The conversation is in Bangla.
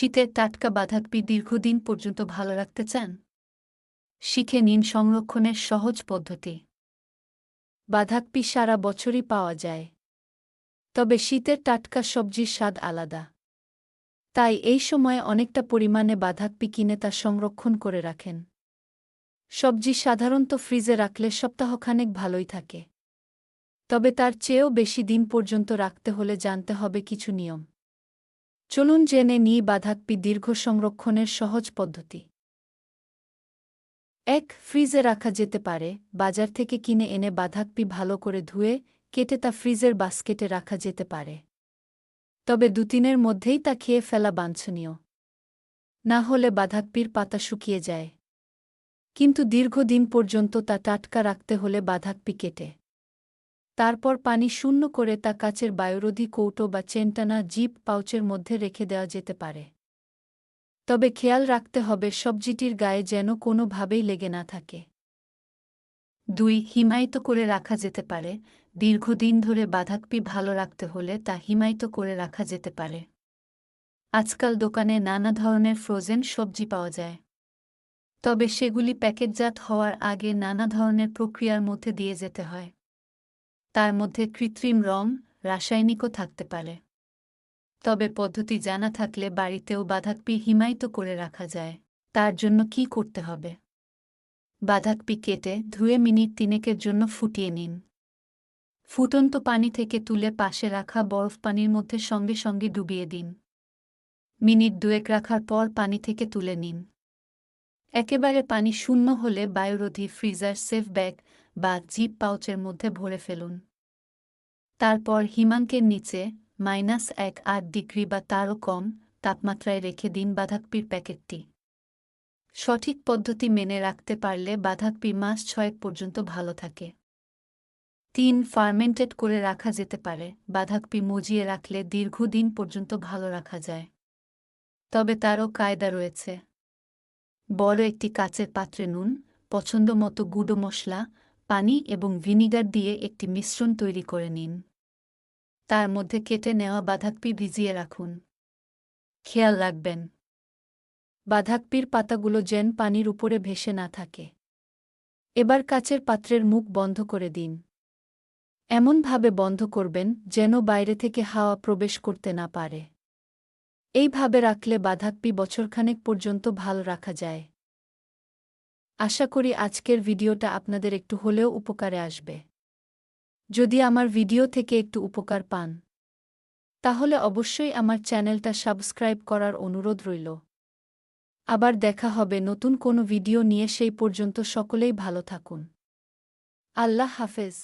শীতের টাটকা বাধাকপি দীর্ঘদিন পর্যন্ত ভালো রাখতে চান? শিখে নিন সংরক্ষণের সহজ পদ্ধতি। বাধাকপি সারা বছরই পাওয়া যায়। তবে শীতের টাটকা সবজির স্বাদ আলাদা। তাই এই সময়ে অনেকটা পরিমাণে বাধাকপি কিনে তা সংরক্ষণ করে রাখেন। সবজি সাধারণত ফ্রিজে রাখলে সপ্তাহখানেক ভালোই থাকে। তবে তার চেয়েও বেশি দিন পর্যন্ত রাখতে হলে জানতে হবে কিছু নিয়ম। চলুন জেনে নিই বাঁধাকপি দীর্ঘ সংরক্ষণের সহজ পদ্ধতি। এক, ফ্রিজে রাখা যেতে পারে। বাজার থেকে কিনে এনে বাঁধাকপি ভালো করে ধুয়ে, কেটে তা ফ্রিজের বাস্কেটে রাখা যেতে পারে। তবে দুতিনের মধ্যেই তা খেয়ে ফেলা বাঞ্ছনীয়। না হলে বাঁধাকপির পাতা শুকিয়ে যায়। কিন্তু দীর্ঘদিন পর্যন্ত তা টাটকা রাখতে হলে বাঁধাকপি কেটে। তারপর পানি শূন্য করে তা কাচের বায়ুরোধী কৌটো বা চেনটানা জিপ পাউচের মধ্যে রেখে দেওয়া যেতে পারে। তবে খেয়াল রাখতে হবে সবজিটির গায়ে যেন কোনোভাবেই লেগে না থাকে। দুই, হিমায়িত করে রাখা যেতে পারে। দীর্ঘদিন ধরে বাঁধাকপি ভালো রাখতে হলে তা হিমায়িত করে রাখা যেতে পারে। আজকাল দোকানে নানা ধরনের ফ্রোজেন সবজি পাওয়া যায়। তবে সেগুলি প্যাকেটজাত হওয়ার আগে নানা ধরনের প্রক্রিয়ার মধ্যে দিয়ে যেতে হয়। তার মধ্যে কৃত্রিম রং রাসায়নিকও থাকতে পারে। তবে পদ্ধতি জানা থাকলে বাড়িতেও বাঁধাকপি হিমায়িত করে রাখা যায়। তার জন্য কি করতে হবে? বাঁধাকপি কেটে ধুয়ে মিনিট তিনেকের জন্য ফুটিয়ে নিন। ফুটন্ত পানি থেকে তুলে পাশে রাখা বরফ পানির মধ্যে সঙ্গে সঙ্গে ডুবিয়ে দিন। মিনিট দুয়েক রাখার পর পানি থেকে তুলে নিন। একেবারে পানি শূন্য হলে বায়ুরোধী ফ্রিজার সেফ ব্যাগ বা জিপ পাউচের মধ্যে ভরে ফেলুন। তারপর হিমাঙ্কের নিচে মাইনাস এক আট ডিগ্রি বা তারও কম তাপমাত্রায় রেখে দিন বাঁধাকপির প্যাকেটটি। সঠিক পদ্ধতি মেনে রাখতে পারলে বাঁধাকপি মাস ছয়েক পর্যন্ত ভালো থাকে। তিন, ফার্মেন্টেড করে রাখা যেতে পারে। বাঁধাকপি মজিয়ে রাখলে দীর্ঘদিন পর্যন্ত ভালো রাখা যায়। তবে তারও কায়দা রয়েছে। বড় একটি কাচের পাত্রে নুন পছন্দমতো গুঁড়ো মশলা, পানি এবং ভিনিগার দিয়ে একটি মিশ্রণ তৈরি করে নিন। তার মধ্যে কেটে নেওয়া বাঁধাকপি ভিজিয়ে রাখুন। খেয়াল রাখবেন, বাঁধাকপির পাতাগুলো যেন পানির উপরে ভেসে না থাকে। এবার কাচের পাত্রের মুখ বন্ধ করে দিন। এমনভাবে বন্ধ করবেন যেন বাইরে থেকে হাওয়া প্রবেশ করতে না পারে। এইভাবে রাখলে বাঁধাকপি বছরখানেক পর্যন্ত ভালো রাখা যায়। আশা করি আজকের ভিডিওটা আপনাদের একটু হলেও উপকারে আসবে। যদি আমার ভিডিও থেকে একটু উপকার পান, তাহলে অবশ্যই আমার চ্যানেলটা সাবস্ক্রাইব করার অনুরোধ রইল। আবার দেখা হবে নতুন কোনো ভিডিও নিয়ে, সেই পর্যন্ত সকলেই ভালো থাকুন। আল্লাহ হাফেজ।